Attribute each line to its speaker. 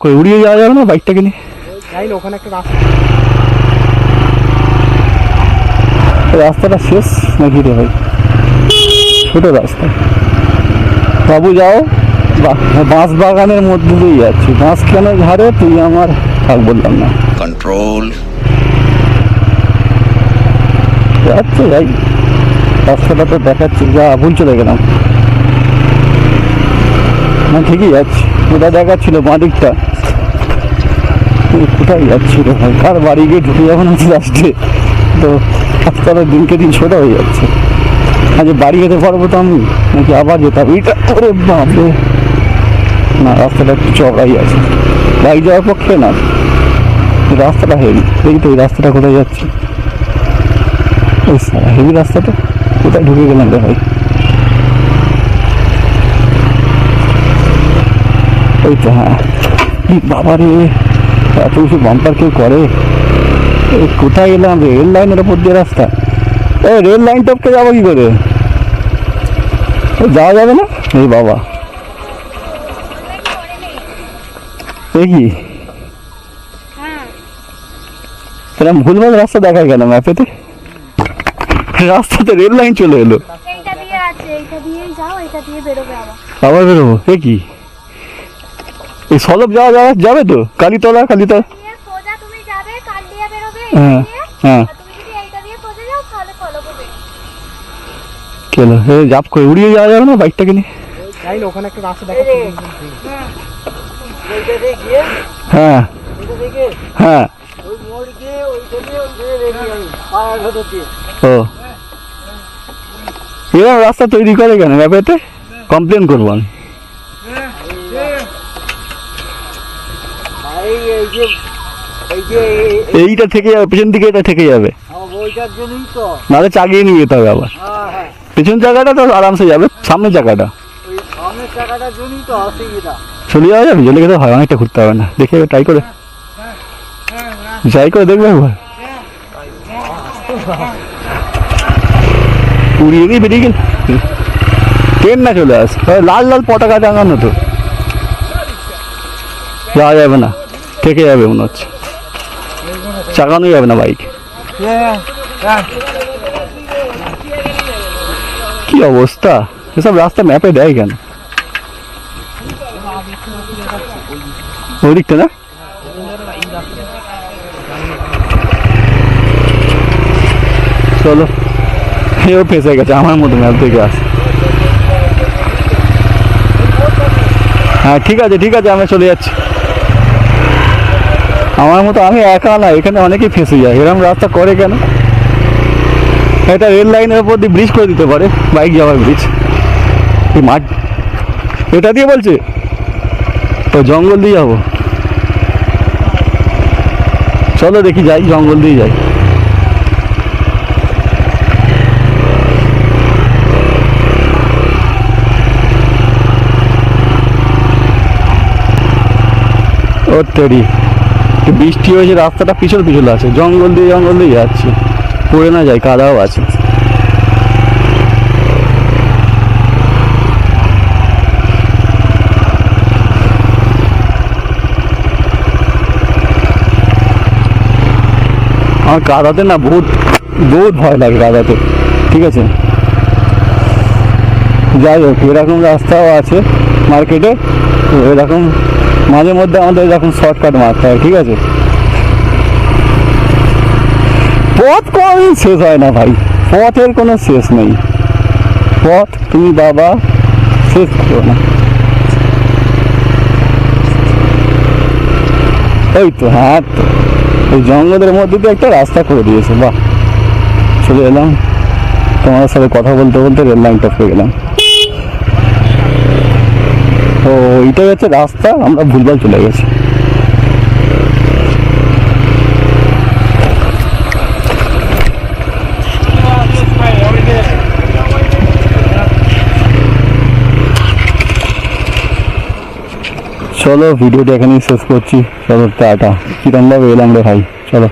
Speaker 1: কই উড়িয়ে যাওয়া যাবে না বাইকটাকে নিয়ে?
Speaker 2: যাই না ওখানে একটা রাস্তা।
Speaker 1: রাস্তাটা শেষ নাকি রে ভাই? ছোট রাস্তা। বাবু যাও। বাঁশ বাগানের মধ্যে দিয়ে যাচ্ছি। বাঁশ কেন ঝাড়ে তুই আমার থাক বললাম না।
Speaker 3: কন্ট্রোল
Speaker 1: যাচ্ছে যাই রাস্তাটা তো দেখাচ্ছি যা ভুল চলে গেলাম। না ঠিকই যাচ্ছি। ওটা দেখাচ্ছিল বাঁ দিকটা কোথায় যাচ্ছি ভাই কার বাড়ি গিয়ে ঢুকে যাব না লাস্টে তো রাস্তাটা দিনকে দিন ছোট হয়ে যাচ্ছে। আজ বাড়ি যেতে পারব তো আমি? নাকি আবার যেতাম? এটা ওরে বাপরে! না, রাস্তাটা একটু চড়াই আছে। বাইক যাওয়ার পক্ষে না। রাস্তাটা হেভি দেখি তো এই রাস্তাটা কোথায় যাচ্ছে? ওই সারা হেভি রাস্তাটা। কোথায় ঢুকে গেলাম রে ভাই? ওই তো হ্যাঁ। বাবা রে এত কিছু বাম্পার কেউ করে? কোথায় এলাম রেল লাইনের ওপর দিয়ে রাস্তা। এই রেল লাইন টপকে যাব কি করে? যাওয়া যাবে না? এই বাবা। কি? এরকম ভুলভাল রাস্তা দেখায় কেন ম্যাপেতে রাস্তাতে রেল লাইন চলে এলো।
Speaker 4: আবার
Speaker 1: বেরোবো? এ কি? এই সলব যাওয়া যাওয়া যাবে তো? কালীতলা কালীতলা? হ্যাঁ, হ্যাঁ। কেন হে জাপ করে উড়িয়ে যাওয়া যাবে না বাইকটাকে নিয়ে?
Speaker 2: ওখানে একটা রাস্তা দেখাচ্ছি
Speaker 5: ওইটা দিয়ে গিয়ে
Speaker 1: হ্যাঁ। হ্যাঁ। ও। এরকম রাস্তা তৈরি করে কেন ম্যাপেতে কমপ্লেন করব আমি।
Speaker 5: ভাই এই যে এই যে
Speaker 1: এইটা থেকে যাবে পেছন দিকে এটা থেকে যাবে।
Speaker 5: জন্যই তো।
Speaker 1: নাহলে চাগিয়ে নিয়ে যেতে হবে আবার।
Speaker 5: হ্যাঁ হ্যাঁ।
Speaker 1: পেছন জায়গাটা তো আরামসে যাবে সামনের জায়গাটা।
Speaker 5: সামনের টাকাটার জন্যই তো অসুবিধা।
Speaker 1: চলে যাওয়া যাবে চলে গেলে হয় অনেকটা ঘুরতে হবে না। দেখে ট্রাই করে। ট্রাই করে দেখবে একবার। উড়িয়ে দিয়ে বেরিয়ে গেল। ট্রেন না চলে আস। লাল লাল পতাকা টাঙানো তো। যাওয়া যাবে না। থেকে যাবে মনে হচ্ছে? চাকানো যাবে না বাইক কি অবস্থা? এসব রাস্তা ম্যাপে দেয় কেন? ওই দিকটা না? চলো। এও ফেসে গেছে, আমার মতো ম্যাপ থেকে আস। হ্যাঁ ঠিক আছে ঠিক আছে আমি চলে যাচ্ছি। আমার মতো আমি একা না, এখানে অনেকেই ফেসে যায়। এরকম রাস্তা করে কেন? এটা রেল লাইনের উপর দিয়ে ব্রিজ করে দিতে পারে বাইক যাওয়ার ব্রিজ এই মাঠ। এটা দিয়ে বলছে, তো জঙ্গল দিয়ে যাব। চলো দেখি যাই, জঙ্গল দিয়ে যাই। ও তেরি। বৃষ্টি হয়েছে, রাস্তাটা পিছল পিছল আছে। জঙ্গল দিয়ে জঙ্গল দিয়ে যাচ্ছি। পড়ে না যায়, কাদাও আছে। আমার কাদাতে না বহুত বহুত ভয় লাগে কাদাতে। ঠিক আছে? যাই হোক, এরকম রাস্তাও আছে মার্কেটে। এরকম মাঝে মধ্যে আমাদের এরকম শর্টকাট মারতে হয়, ঠিক আছে? পথ কোনোদিন শেষ হয় না ভাই। পথের কোনো শেষ নেই। পথ তুমি বাবা, শেষ করো না। এই তো হ্যাঁ তো। এই জঙ্গলের মধ্যে দিয়ে একটা রাস্তা করে দিয়েছে, বাহ। চলে এলাম। তোমার সাথে কথা বলতে বলতে রেল লাইন টপকে গেলাম তো এইটাই হচ্ছে রাস্তা, আমরা ভুলভাল চলে গেছি। চলো ভিডিওটা এখানেই শেষ করছি। চলো, টাটা। কিরমভাবে এলাম রে ভাই, চলো।